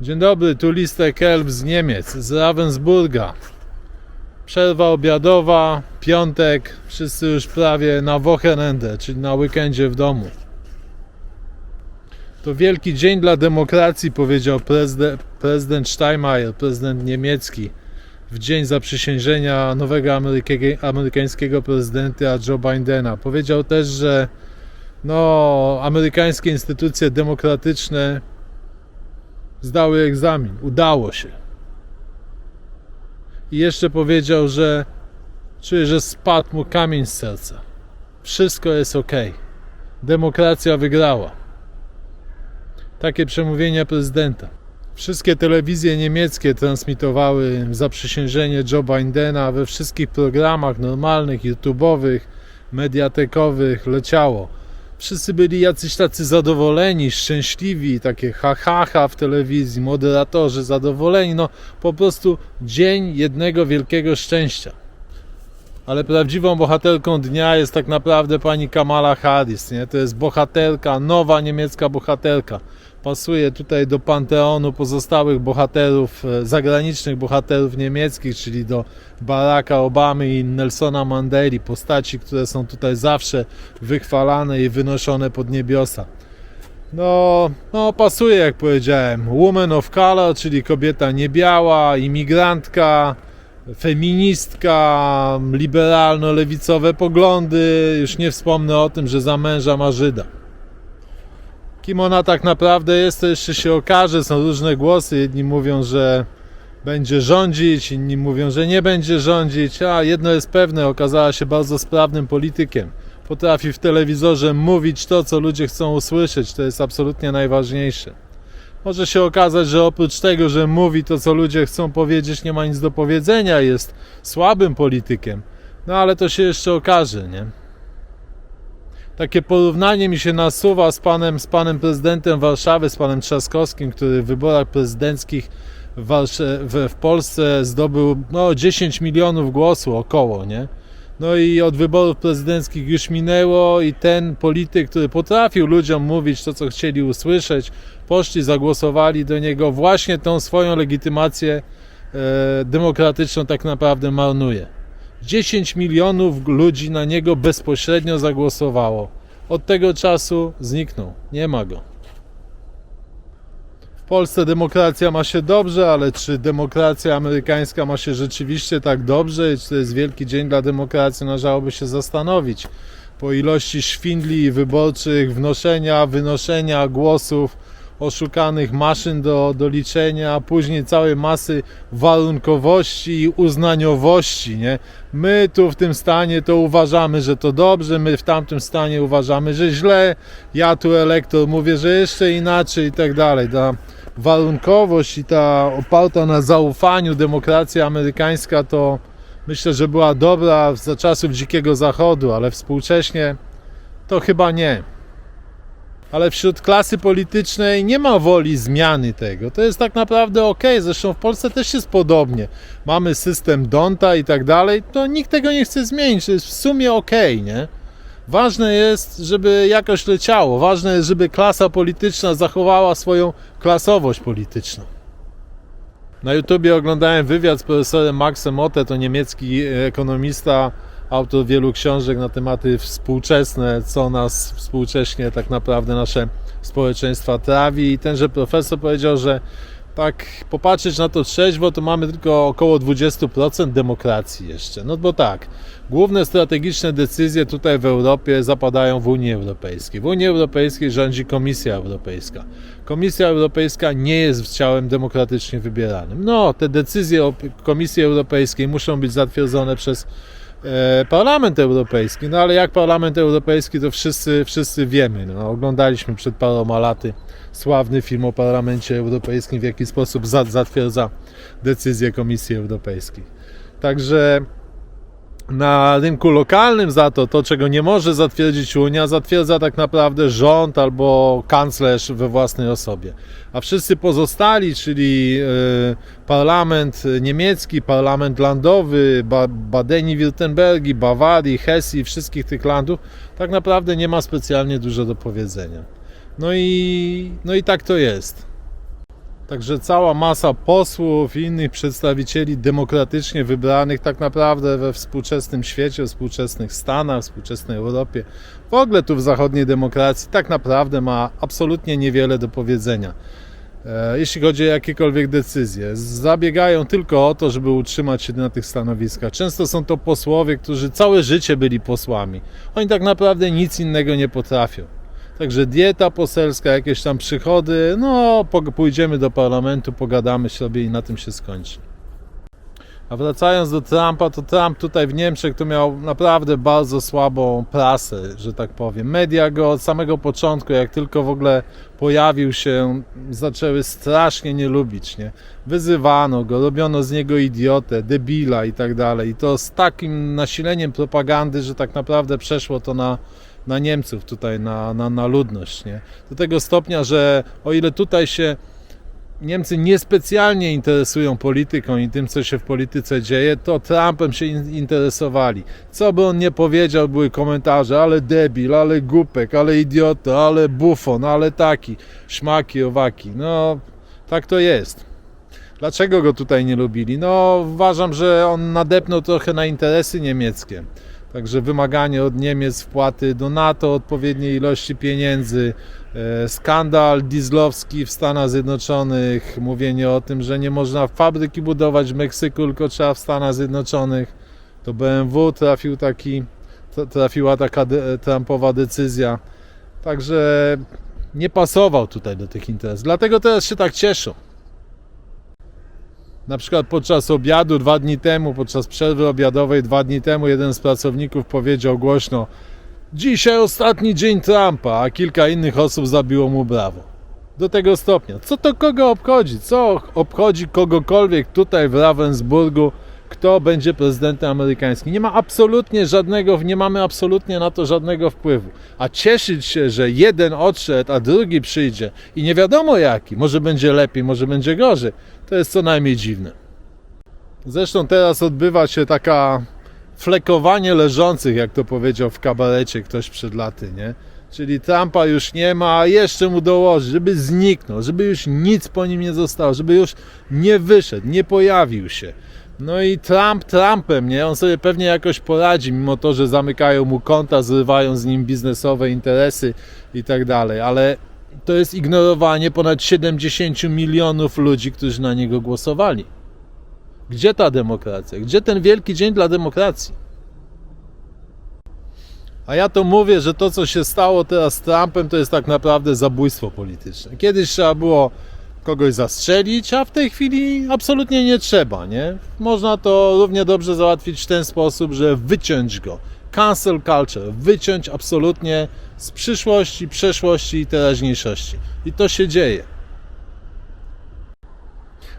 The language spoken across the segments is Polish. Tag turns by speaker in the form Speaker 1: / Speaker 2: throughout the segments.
Speaker 1: Dzień dobry, tu listek Kelb z Niemiec, z Ravensburga. Przerwa obiadowa, piątek, wszyscy już prawie na Wochenende, czyli na weekendzie w domu. To wielki dzień dla demokracji, powiedział prezydent, prezydent Steinmeier, prezydent niemiecki, w dzień zaprzysiężenia nowego amerykańskiego prezydenta Joe Bidena. Powiedział też, że no, amerykańskie instytucje demokratyczne zdały egzamin. Udało się. I jeszcze powiedział, że czuje, że spadł mu kamień z serca. Wszystko jest ok. Demokracja wygrała. Takie przemówienia prezydenta. Wszystkie telewizje niemieckie transmitowały zaprzysiężenie Joe Bidena we wszystkich programach normalnych, YouTube'owych, mediatekowych leciało. Wszyscy byli jacyś tacy zadowoleni, szczęśliwi, takie ha-ha-ha w telewizji, moderatorzy zadowoleni. No po prostu dzień jednego wielkiego szczęścia. Ale prawdziwą bohaterką dnia jest tak naprawdę pani Kamala Harris. Nie? To jest bohaterka, nowa niemiecka bohaterka. Pasuje tutaj do panteonu pozostałych bohaterów, e, zagranicznych bohaterów niemieckich, czyli do Baracka Obamy i Nelsona Mandeli, postaci, które są tutaj zawsze wychwalane i wynoszone pod niebiosa. No, no pasuje jak powiedziałem. Woman of color, czyli kobieta niebiała, imigrantka, feministka, liberalno-lewicowe poglądy. Już nie wspomnę o tym, że za męża ma Żyda. Kim ona tak naprawdę jest, to jeszcze się okaże. Są różne głosy. Jedni mówią, że będzie rządzić, inni mówią, że nie będzie rządzić. A jedno jest pewne, okazała się bardzo sprawnym politykiem. Potrafi w telewizorze mówić to, co ludzie chcą usłyszeć. To jest absolutnie najważniejsze. Może się okazać, że oprócz tego, że mówi to, co ludzie chcą powiedzieć, nie ma nic do powiedzenia, jest słabym politykiem. No ale to się jeszcze okaże, nie? Takie porównanie mi się nasuwa z panem, z panem prezydentem Warszawy, z panem Trzaskowskim, który w wyborach prezydenckich w, w, w Polsce zdobył no, 10 milionów głosów około, nie? No i od wyborów prezydenckich już minęło i ten polityk, który potrafił ludziom mówić to, co chcieli usłyszeć, poszli, zagłosowali do niego, właśnie tą swoją legitymację e, demokratyczną tak naprawdę marnuje. 10 milionów ludzi na niego bezpośrednio zagłosowało. Od tego czasu zniknął. Nie ma go. W Polsce demokracja ma się dobrze, ale czy demokracja amerykańska ma się rzeczywiście tak dobrze i czy to jest wielki dzień dla demokracji, należałoby się zastanowić. Po ilości szwindli wyborczych, wnoszenia, wynoszenia głosów, oszukanych maszyn do, do liczenia, a później całej masy warunkowości i uznaniowości. Nie? My tu w tym stanie to uważamy, że to dobrze, my w tamtym stanie uważamy, że źle, ja tu elektor mówię, że jeszcze inaczej i tak dalej. Ta warunkowość i ta oparta na zaufaniu demokracja amerykańska to myślę, że była dobra za czasów Dzikiego Zachodu, ale współcześnie to chyba nie ale wśród klasy politycznej nie ma woli zmiany tego. To jest tak naprawdę ok. Zresztą w Polsce też jest podobnie. Mamy system Donta i tak dalej. To nikt tego nie chce zmienić. To jest w sumie ok, nie? Ważne jest, żeby jakoś leciało. Ważne jest, żeby klasa polityczna zachowała swoją klasowość polityczną. Na YouTubie oglądałem wywiad z profesorem Maxem Otte, to niemiecki ekonomista, autor wielu książek na tematy współczesne, co nas współcześnie tak naprawdę nasze społeczeństwa trawi. I tenże profesor powiedział, że tak popatrzeć na to trzeźwo, to mamy tylko około 20% demokracji jeszcze. No bo tak, główne strategiczne decyzje tutaj w Europie zapadają w Unii Europejskiej. W Unii Europejskiej rządzi Komisja Europejska. Komisja Europejska nie jest ciałem demokratycznie wybieranym. No, te decyzje Komisji Europejskiej muszą być zatwierdzone przez Parlament Europejski. No ale jak Parlament Europejski, to wszyscy, wszyscy wiemy. No, oglądaliśmy przed paroma laty sławny film o Parlamencie Europejskim, w jaki sposób za- zatwierdza decyzje Komisji Europejskiej. Także na rynku lokalnym za to, to czego nie może zatwierdzić Unia, zatwierdza tak naprawdę rząd albo kanclerz we własnej osobie. A wszyscy pozostali, czyli e, parlament niemiecki, parlament landowy, ba Badeni-Württembergi, Bawarii, Hesji, wszystkich tych landów, tak naprawdę nie ma specjalnie dużo do powiedzenia. No i, no i tak to jest. Także cała masa posłów i innych przedstawicieli demokratycznie wybranych tak naprawdę we współczesnym świecie, współczesnych Stanach, współczesnej Europie, w ogóle tu w zachodniej demokracji tak naprawdę ma absolutnie niewiele do powiedzenia. E, Jeśli chodzi o jakiekolwiek decyzje, zabiegają tylko o to, żeby utrzymać się na tych stanowiskach. Często są to posłowie, którzy całe życie byli posłami. Oni tak naprawdę nic innego nie potrafią. Także dieta poselska, jakieś tam przychody, no pójdziemy do parlamentu, pogadamy sobie i na tym się skończy. A wracając do Trumpa, to Trump tutaj w Niemczech to miał naprawdę bardzo słabą prasę, że tak powiem. Media go od samego początku, jak tylko w ogóle pojawił się, zaczęły strasznie nie lubić, nie? Wyzywano go, robiono z niego idiotę, debila i tak dalej. I to z takim nasileniem propagandy, że tak naprawdę przeszło to na, na Niemców tutaj, na, na, na ludność, nie? Do tego stopnia, że o ile tutaj się Niemcy niespecjalnie interesują polityką i tym, co się w polityce dzieje, to Trumpem się in- interesowali. Co by on nie powiedział, były komentarze, ale debil, ale głupek, ale idiota, ale bufon, ale taki, szmaki, owaki. No, tak to jest. Dlaczego go tutaj nie lubili? No, uważam, że on nadepnął trochę na interesy niemieckie. Także wymaganie od Niemiec wpłaty do NATO odpowiedniej ilości pieniędzy, e, skandal dieslowski w Stanach Zjednoczonych, mówienie o tym, że nie można fabryki budować w Meksyku, tylko trzeba w Stanach Zjednoczonych. To BMW trafił taki, tra- trafiła taka de, Trumpowa decyzja. Także nie pasował tutaj do tych interesów. Dlatego teraz się tak cieszą. Na przykład podczas obiadu dwa dni temu, podczas przerwy obiadowej dwa dni temu, jeden z pracowników powiedział głośno: Dzisiaj ostatni dzień Trumpa, a kilka innych osób zabiło mu brawo. Do tego stopnia. Co to kogo obchodzi? Co obchodzi kogokolwiek tutaj w Ravensburgu, kto będzie prezydentem amerykańskim? Nie ma absolutnie żadnego, nie mamy absolutnie na to żadnego wpływu. A cieszyć się, że jeden odszedł, a drugi przyjdzie i nie wiadomo jaki, może będzie lepiej, może będzie gorzej, to jest co najmniej dziwne. Zresztą teraz odbywa się taka flekowanie leżących, jak to powiedział w kabarecie ktoś przed laty, nie? Czyli Trumpa już nie ma, a jeszcze mu dołoży, żeby zniknął, żeby już nic po nim nie zostało, żeby już nie wyszedł, nie pojawił się. No i Trump Trumpem, nie? On sobie pewnie jakoś poradzi, mimo to, że zamykają mu konta, zrywają z nim biznesowe interesy i tak dalej, ale to jest ignorowanie ponad 70 milionów ludzi, którzy na niego głosowali. Gdzie ta demokracja? Gdzie ten wielki dzień dla demokracji? A ja to mówię, że to, co się stało teraz z Trumpem, to jest tak naprawdę zabójstwo polityczne. Kiedyś trzeba było kogoś zastrzelić, a w tej chwili absolutnie nie trzeba, nie? Można to równie dobrze załatwić w ten sposób, że wyciąć go. Cancel culture, wyciąć absolutnie z przyszłości, przeszłości i teraźniejszości. I to się dzieje.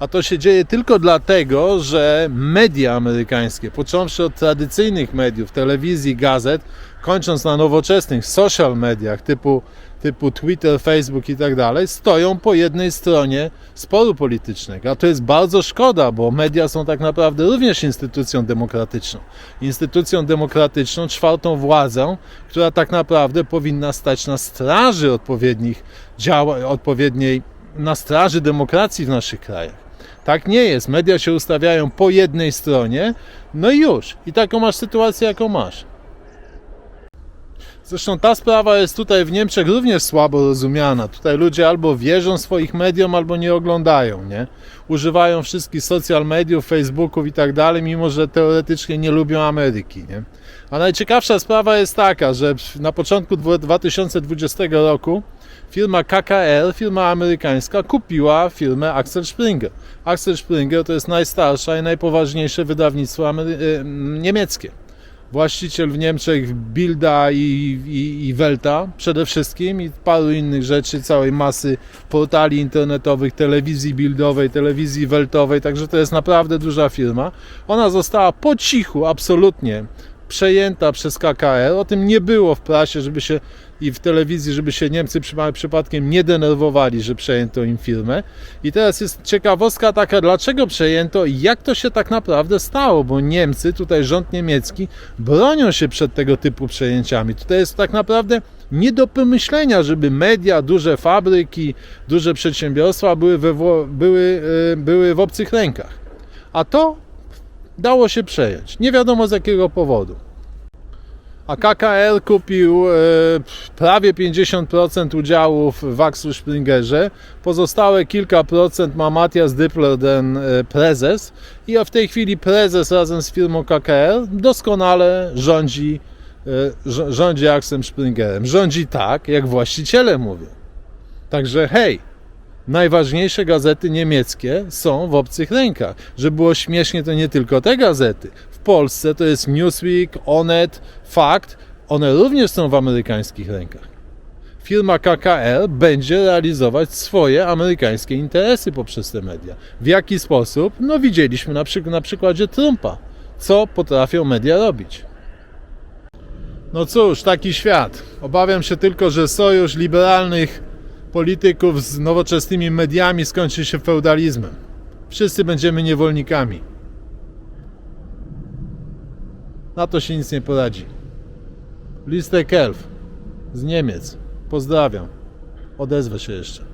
Speaker 1: A to się dzieje tylko dlatego, że media amerykańskie, począwszy od tradycyjnych mediów, telewizji, gazet, kończąc na nowoczesnych social mediach typu, typu Twitter, Facebook i tak dalej, stoją po jednej stronie sporu politycznego. A to jest bardzo szkoda, bo media są tak naprawdę również instytucją demokratyczną. Instytucją demokratyczną, czwartą władzą, która tak naprawdę powinna stać na straży odpowiednich działań, odpowiedniej, na straży demokracji w naszych krajach. Tak nie jest. Media się ustawiają po jednej stronie, no i już. I taką masz sytuację, jaką masz. Zresztą ta sprawa jest tutaj w Niemczech również słabo rozumiana. Tutaj ludzie albo wierzą swoich mediom, albo nie oglądają, nie? Używają wszystkich social mediów, Facebooków i tak dalej, mimo że teoretycznie nie lubią Ameryki, nie? A najciekawsza sprawa jest taka, że na początku 2020 roku firma KKR, firma amerykańska, kupiła firmę Axel Springer. Axel Springer to jest najstarsze i najpoważniejsze wydawnictwo e, niemieckie właściciel w Niemczech Bilda i, i, i Welta przede wszystkim i paru innych rzeczy, całej masy portali internetowych, telewizji bildowej, telewizji weltowej, także to jest naprawdę duża firma. Ona została po cichu absolutnie przejęta przez KKR. O tym nie było w prasie, żeby się i w telewizji, żeby się Niemcy przy- przypadkiem nie denerwowali, że przejęto im firmę. I teraz jest ciekawostka taka, dlaczego przejęto i jak to się tak naprawdę stało, bo Niemcy, tutaj rząd niemiecki, bronią się przed tego typu przejęciami. Tutaj jest tak naprawdę nie do pomyślenia, żeby media, duże fabryki, duże przedsiębiorstwa były, we, były, e, były w obcych rękach. A to dało się przejąć. Nie wiadomo z jakiego powodu. A KKR kupił e, prawie 50% udziałów w Axel Springerze. Pozostałe kilka procent ma Matthias Dippler, ten e, prezes. I w tej chwili prezes razem z firmą KKR doskonale rządzi, e, rz- rządzi Axel Springerem. Rządzi tak, jak właściciele mówią. Także hej, najważniejsze gazety niemieckie są w obcych rękach. Żeby było śmiesznie, to nie tylko te gazety. W Polsce to jest Newsweek, Onet, Fakt. One również są w amerykańskich rękach. Firma KKR będzie realizować swoje amerykańskie interesy poprzez te media. W jaki sposób? No widzieliśmy na, na przykładzie Trumpa, co potrafią media robić. No cóż, taki świat. Obawiam się tylko, że sojusz liberalnych polityków z nowoczesnymi mediami skończy się feudalizmem. Wszyscy będziemy niewolnikami. Na to się nic nie poradzi. Listek Elf z Niemiec. Pozdrawiam. Odezwę się jeszcze.